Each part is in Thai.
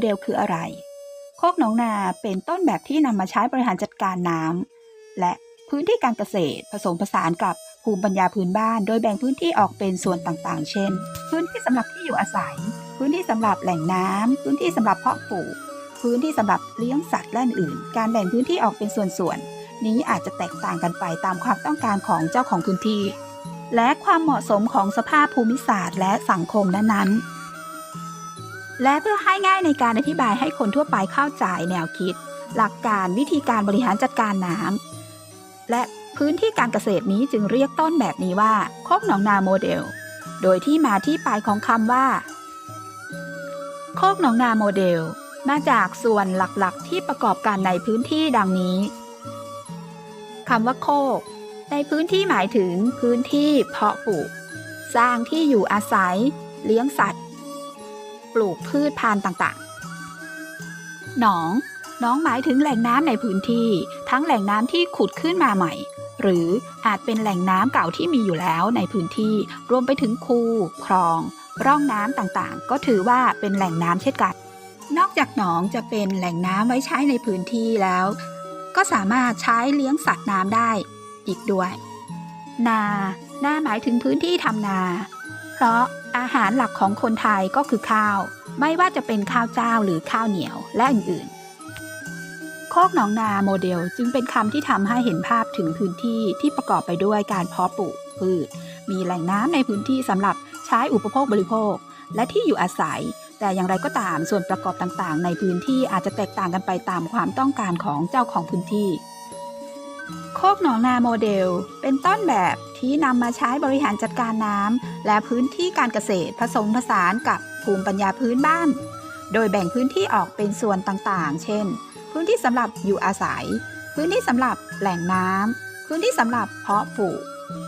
เดลคืออะไร โคกหนองนาเป็นต้นแบบที่นำมาใช้บริหารจัดการน้ำและพื้นที่การเกษตรผสมผสานกับภูมิปัญญาพื้นบ้าน โดยแบ่งพื้นที่ออกเป็นส่วนต่างๆ เช่น พื้นที่สำหรับที่อยู่อาศัย พื้นที่สำหรับแหล่งน้ำพื้นที่สำหรับเพาะปลูก พื้นที่สำหรับเลี้ยงสัตว์และอื่น การแบ่งพื้นที่ออกเป็นส่วนๆนี้อาจจะแตกต่างกันไปตามความต้องการของเจ้าของพื้นที่ และความเหมาะสมของสภาพภูมิศาสตร์ และสังคมนั้นๆ และเพื่อให้ง่ายในการอธิบายให้คนทั่วไปเข้าใจแนวคิด หลักการวิธีการบริหารจัดการน้ำและพื้นที่การเกษตรนี้จึงเรียกต้นแบบนี้ว่าโคกหนองนาโมเดล โดยที่มาที่ไปของคำว่า โคกหนองนาโมเดล มาจากส่วนหลักๆ ที่ประกอบกันในพื้นที่ดังนี้คำว่าโคก ในพื้นที่หมายถึงพื้นที่เพาะปลูก สร้างที่อยู่อาศัย เลี้ยงสัตว์ ปลูกพืชพันธุ์ต่างๆ หนองหนองหมายถึงแหล่งน้ำในพื้นที่ ทั้งแหล่งน้ำที่ขุดขึ้นมาใหม่ หรืออาจเป็นแหล่งน้ำเก่าที่มีอยู่แล้วในพื้นที่ รวมไปถึงคู คลอง ร่องน้ำต่างๆ ก็ถือว่าเป็นแหล่งน้ำเช่นกัน นอกจากหนองจะเป็นแหล่งน้ำไว้ใช้ในพื้นที่แล้ว ก็สามารถใช้เลี้ยงสัตว์น้ำได้ อีกด้วย นา นาหมายถึงพื้นที่ทำนา เพราะ อาหารหลักของคนไทยก็คือข้าว ไม่ว่าจะเป็นข้าวเจ้าหรือข้าวเหนียวและอื่นๆ โคกหนองนาโมเดลจึงเป็นคำที่ทำให้เห็นภาพถึงพื้นที่ที่ประกอบไปด้วยการเพาะปลูกพืช มีแหล่งน้ำในพื้นที่สำหรับใช้อุปโภคบริโภค และที่อยู่อาศัย แต่อย่างไรก็ตามส่วนประกอบต่างๆ ในพื้นที่อาจจะแตกต่างกันไปตามความต้องการของเจ้าของพื้นที่ คกหนองนาโมเดล เป็นต้นแบบที่นำมาใช้บริหารจัดการน้ำและพื้นที่การเกษตรผสมผสานกับภูมิปัญญาพื้นบ้าน โดยแบ่งพื้นที่ออกเป็นส่วนต่างๆ เช่น พื้นที่สำหรับอยู่อาศัย พื้นที่สำหรับแหล่งน้ำพื้นที่สำหรับเพาะปลูก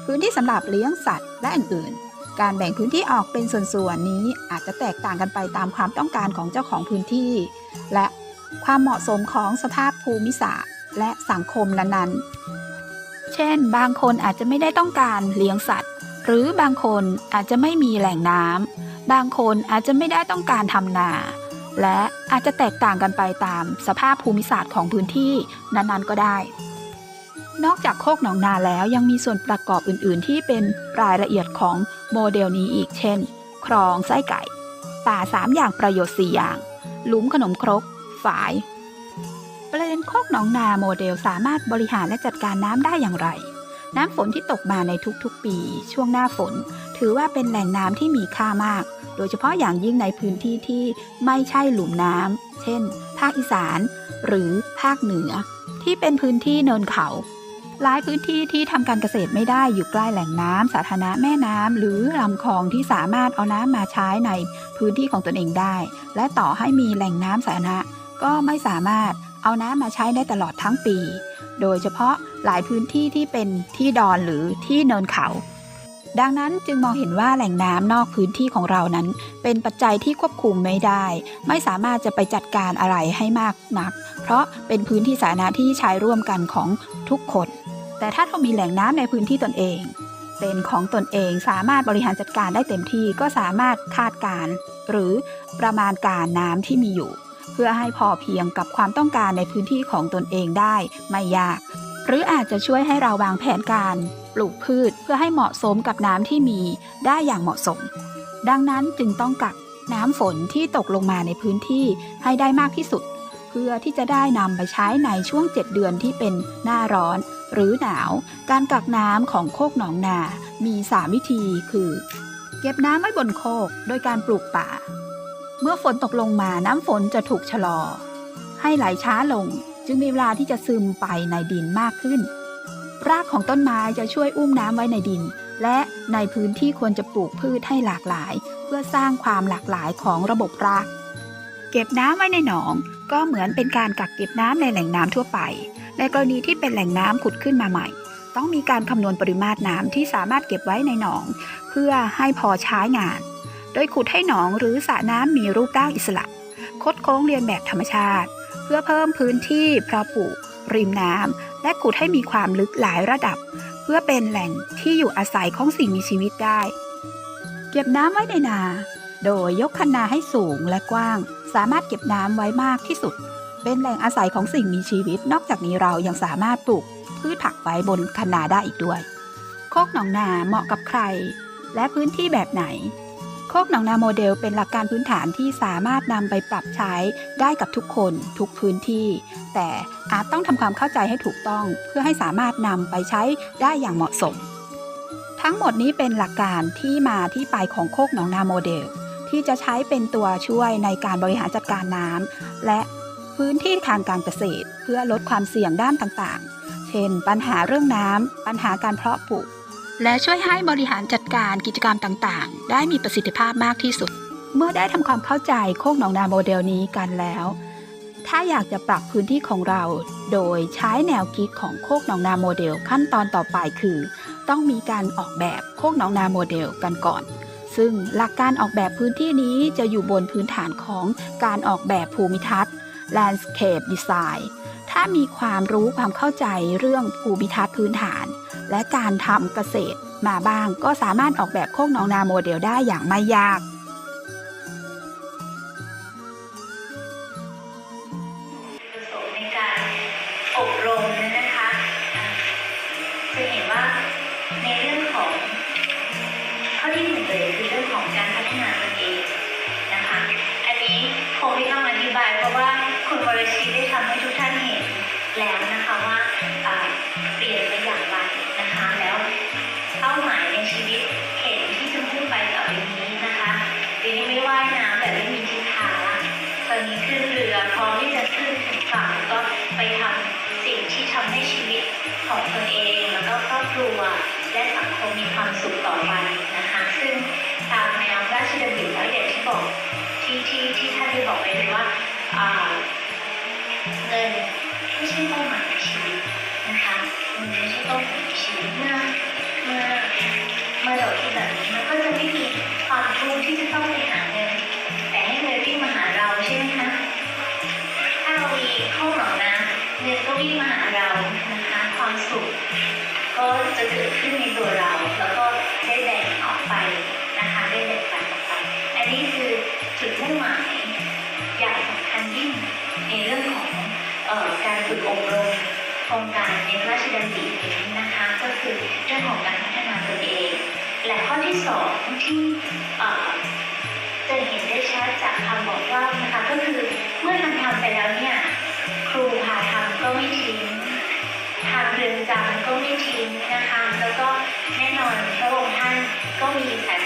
พื้นที่สำหรับเลี้ยงสัตว์และอื่นๆ การแบ่งพื้นที่ออกเป็นส่วนๆนี้อาจจะแตกต่างกันไปตามความต้องการของเจ้าของพื้นที่ และความเหมาะสมของสภาพภูมิศาสตร์และสังคมนั้นๆ เช่น บางคนอาจจะไม่ได้ต้องการเลี้ยงสัตว์ หรือบางคนอาจจะไม่มีแหล่งน้ำบางคนอาจจะไม่ได้ต้องการทำนา และอาจจะแตกต่างกันไปตามสภาพภูมิศาสตร์ของพื้นที่นั้นๆก็ได้ นอกจากโคกหนองนาแล้วยังมีส่วนประกอบอื่น ๆ ที่เป็นรายละเอียดของโมเดลนี้อีกเช่น ครองไส้ไก่ ป่าสามอย่างประโยชน์4อย่าง หลุมขนมครก ฝาย ประเด็นโคกหนองนาโมเดลสามารถบริหารและจัดการน้ำได้อย่างไร น้ำฝนที่ตกมาในทุกๆปี ช่วงหน้าฝน ถือว่าเป็นแหล่งน้ำที่มีค่ามาก โดยเฉพาะอย่างยิ่งในพื้นที่ที่ไม่ใช่หลุมน้ำเช่น ภาคอีสาน หรือภาคเหนือ ที่เป็นพื้นที่เนินเขาหลายพื้นที่ที่ทำการเกษตรไม่ได้อยู่ใกล้แหล่งน้ำสาธารณะแม่น้ำหรือลำคลองที่สามารถเอาน้ำมาใช้ในพื้นที่ของตนเองได้ และต่อให้มีแหล่งน้ำสาธารณะก็ไม่สามารถ เอาน้ำมาใช้ได้ตลอดทั้งปี โดยเฉพาะหลายพื้นที่ที่เป็นที่ดอนหรือที่เนินเขา ดังนั้นจึงมองเห็นว่าแหล่งน้ำนอกพื้นที่ของเรานั้น เป็นปัจจัยที่ควบคุมไม่ได้ ไม่สามารถจะไปจัดการอะไรให้มากนัก เพราะเป็นพื้นที่สาธารณะที่ใช้ร่วมกันของทุกคน แต่ถ้าเรามีแหล่งน้ำในพื้นที่ตนเอง เป็นของตนเองสามารถบริหารจัดการได้เต็มที่ก็สามารถคาดการ์หรือประมาณการน้ำที่มีอยู่ เพื่อให้พอเพียงกับความต้องการในพื้นที่ของตนเองได้ไม่ยาก หรืออาจจะช่วยให้เราวางแผนการปลูกพืชเพื่อให้เหมาะสมกับน้ำที่มีได้อย่างเหมาะสม ดังนั้นจึงต้องกักน้ำฝนที่ตกลงมาในพื้นที่ให้ได้มากที่สุด เพื่อที่จะได้นำไปใช้ในช่วง 7 เดือนที่เป็นหน้าร้อน หรือหนาว การกักน้ำของโคกหนองนา มี 3 วิธีคือ เก็บน้ำไว้บนโคก โดยการปลูกป่า เมื่อฝนตกลงมาน้ำฝนจะถูกชะลอ ให้ไหลช้าลงจึงมีเวลาที่จะซึมไปในดินมากขึ้น รากของต้นไม้จะช่วยอุ้มน้ำไว้ในดิน และในพื้นที่ควรจะปลูกพืชให้หลากหลาย เพื่อสร้างความหลากหลายของระบบราก เก็บน้ำไว้ในหนอง ก็เหมือนเป็นการกักเก็บน้ำในแหล่งน้ำทั่วไป ในกรณีที่เป็นแหล่งน้ำขุดขึ้นมาใหม่ ต้องมีการคำนวณปริมาตรน้ำที่สามารถเก็บไว้ในหนอง เพื่อให้พอใช้งาน โดยขุดให้หนองหรือสระน้ำมีรูปร่างอิสระ คดโค้งเรียนแบบธรรมชาติ เพื่อเพิ่มพื้นที่เพาะปลูกริมน้ำและขุดให้มีความลึกหลายระดับ เพื่อเป็นแหล่งที่อยู่อาศัยของสิ่งมีชีวิตได้ เก็บน้ำไว้ในนา โดยยกคันนาให้สูงและกว้าง สามารถเก็บน้ำไว้มากที่สุด เป็นแหล่งอาศัยของสิ่งมีชีวิต นอกจากนี้เรายังสามารถปลูกพืชผักไว้บนคันนาได้อีกด้วย โคกหนองนาเหมาะกับใคร และพื้นที่แบบไหน คกหนองนาโมเดลเป็นหลักการพื้นฐานที่สามารถนำไปปรับใช้ได้กับทุกคนทุกพื้นที่ แต่อาจต้องทำความเข้าใจให้ถูกต้องเพื่อให้สามารถนำไปใช้ได้อย่างเหมาะสม ทั้งหมดนี้เป็นหลักการที่มาที่ไปของโคกหนองนาโมเดล ที่จะใช้เป็นตัวช่วยในการบริหารจัดการน้ำและพื้นที่ทางการเกษตร เพื่อลดความเสี่ยงด้านต่างๆ เช่น ปัญหาเรื่องน้ำปัญหาการเพาะปลูก และช่วยให้บริหารจัดการกิจกรรมต่างๆ ได้มีประสิทธิภาพมากที่สุด เมื่อได้ทำความเข้าใจโคกหนองนาโมเดลนี้กันแล้ว ถ้าอยากจะปรับพื้นที่ของเรา โดยใช้แนวคิดของโคกหนองนาโมเดลขั้นตอนต่อไปคือ ต้องมีการออกแบบโคกหนองนาโมเดลกันก่อน ซึ่งหลักการออกแบบพื้นที่นี้จะอยู่บนพื้นฐานของการออกแบบภูมิทัศน์ Landscape Design ถ้ามีความรู้ความเข้าใจเรื่องภูมิทัศน์พื้นฐาน และการทำเกษตรมาบ้างก็สามารถออกแบบโคกหนองนาโมเดลได้อย่างไม่ยาก ในการอบรมนั้นนะคะ จะเห็นว่าในเรื่องของข้อที่หนึ่งเลยคือเรื่องของการพัฒนา ที่ที่ที่ท่านได้บอกไปเลยว่าเงินไม่ใช่เป้าหมายในชีวิตนะคะเงินไม่ใช่เป้าหมายในชีวิตเมื่อเมื่อเมื่อเราคิดแบบนี้มันก็จะไม่มีความทุกข์ที่จะต้องไปหาเงินแต่ให้เงินวิ่งมาหาเราใช่ไหมคะถ้าเรามีข้อหนองน้ำเงินก็วิ่งมาหาเรานะคะความสุขก็จะเกิดขึ้นในตัวเรา รในพระราชดำรินี้นะคะก็คือเรื่องของการพัฒนาตนเองและข้อที่สองที่เจะเห็นได้ชัดจากคำบอกเล่านะคะก็คือเมื่อทำทำไปแล้วเนี่ยครูพาทำก็ไม่ทิ้งทางเรือนจำก็ไม่ทิ้งนะคะแล้วก็แน่นอนพระองค์ท่านก็มีสาย